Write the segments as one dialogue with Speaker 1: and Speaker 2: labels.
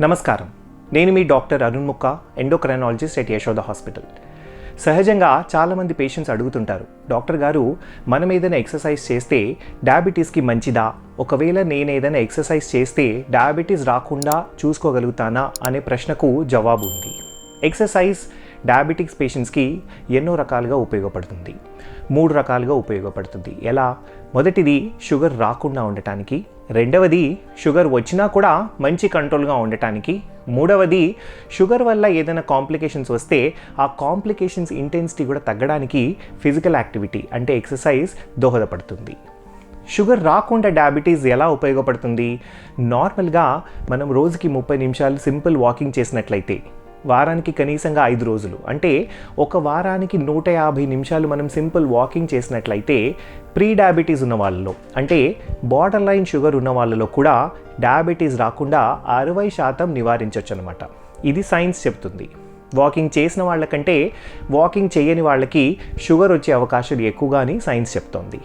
Speaker 1: నమస్కారం. నేను మీ డాక్టర్ అరుణ్ ముక్క ఎండోక్రైనాలజిస్ట్ ఎట్ యశోద హాస్పిటల్. సహజంగా చాలామంది పేషెంట్స్ అడుగుతుంటారు డాక్టర్ గారు మనం ఏదైనా ఎక్సర్సైజ్ చేస్తే డయాబెటీస్కి మంచిదా? ఒకవేళ నేను ఏదైనా ఎక్సర్సైజ్ చేస్తే డయాబెటీస్ రాకుండా చూసుకోగలుగుతానా? అనే ప్రశ్నకు జవాబు ఉంది. ఎక్సర్సైజ్ డయాబెటిక్స్ పేషెంట్స్కి ఎన్నో రకాలుగా ఉపయోగపడుతుంది. మూడు రకాలుగా ఉపయోగపడుతుంది. ఎలా? మొదటిది షుగర్ రాకుండా ఉండటానికి. రెండవది షుగర్ వచ్చినా కూడా మంచి కంట్రోల్గా ఉండటానికి. మూడవది షుగర్ వల్ల ఏదైనా కాంప్లికేషన్స్ వస్తే ఆ కాంప్లికేషన్స్ ఇంటెన్సిటీ కూడా తగ్గడానికి ఫిజికల్ యాక్టివిటీ అంటే ఎక్సర్సైజ్ దోహదపడుతుంది. షుగర్ రాకుండా డయాబెటీస్ ఎలా ఉపయోగపడుతుంది? నార్మల్గా మనం రోజుకి ముప్పై నిమిషాలు సింపుల్ వాకింగ్ చేసినట్లయితే వారానికి కనీసంగా ఐదు రోజులు. అంటే ఒక వారానికి నూట యాభై నిమిషాలు మనం సింపుల్ వాకింగ్ చేసినట్లయితే ప్రీ డయాబెటీస్ ఉన్న వాళ్ళలో అంటే బార్డర్ లైన్ షుగర్ ఉన్న వాళ్ళలో కూడా డయాబెటీస్ రాకుండా అరవై శాతం నివారించవచ్చు అనమాట ఇది సైన్స్ చెప్తుంది. వాకింగ్ చేసిన వాళ్ళకంటే వాకింగ్ చేయని వాళ్ళకి షుగర్ వచ్చే అవకాశాలు ఎక్కువగా అని సైన్స్ చెప్తోంది.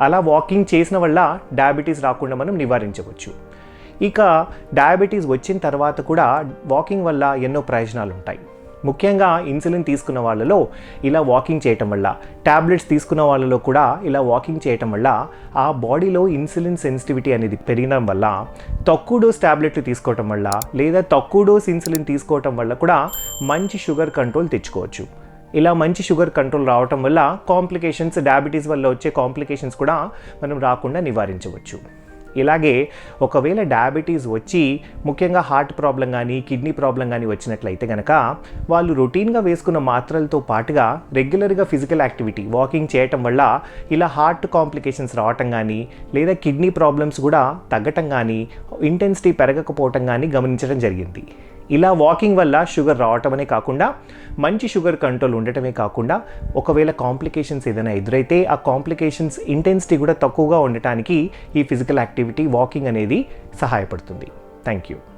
Speaker 1: అలా వాకింగ్ చేసిన వల్ల డయాబెటీస్ రాకుండా మనం నివారించవచ్చు. ఇక డయాబెటీస్ వచ్చిన తర్వాత కూడా వాకింగ్ వల్ల ఎన్నో ప్రయోజనాలు ఉంటాయి ముఖ్యంగా ఇన్సులిన్ తీసుకున్న వాళ్ళలో ఇలా వాకింగ్ చేయటం వల్ల ట్యాబ్లెట్స్ తీసుకున్న వాళ్ళలో కూడా ఇలా వాకింగ్ చేయటం వల్ల ఆ బాడీలో ఇన్సులిన్ సెన్సిటివిటీ అనేది పెరగడం వల్ల తక్కువ డోస్ ట్యాబ్లెట్లు తీసుకోవటం వల్ల లేదా తక్కువ డోస్ ఇన్సులిన్ తీసుకోవటం వల్ల కూడా మంచి షుగర్ కంట్రోల్ తెచ్చుకోవచ్చు. ఇలా మంచి షుగర్ కంట్రోల్ రావటం వల్ల కాంప్లికేషన్స్ డయాబెటీస్ వల్ల వచ్చే కాంప్లికేషన్స్ కూడా మనం రాకుండా నివారించవచ్చు. ఇలాగే ఒకవేళ డయాబెటీస్ వచ్చి ముఖ్యంగా హార్ట్ ప్రాబ్లం కానీ కిడ్నీ ప్రాబ్లం కానీ వచ్చినట్లయితే కనుక వాళ్ళు రొటీన్గా వేసుకున్న మాత్రలతో పాటుగా రెగ్యులర్గా ఫిజికల్ యాక్టివిటీ వాకింగ్ చేయటం వల్ల ఇలా హార్ట్ కాంప్లికేషన్స్ రావటం కానీ లేదా కిడ్నీ ప్రాబ్లమ్స్ కూడా తగ్గటం కానీ ఇంటెన్సిటీ పెరగకపోవటం కానీ గమనించడం జరిగింది. ఇలా వాకింగ్ వల్ల షుగర్ రావటమనే కాకుండా మంచి షుగర్ కంట్రోల్ ఉండటమే కాకుండా ఒకవేళ కాంప్లికేషన్స్ ఏదైనా ఎదురైతే ఆ కాంప్లికేషన్స్ ఇంటెన్సిటీ కూడా తక్కువగా ఉండటానికి ఈ ఫిజికల్ యాక్టివిటీ వాకింగ్ అనేది సహాయపడుతుంది. Thank you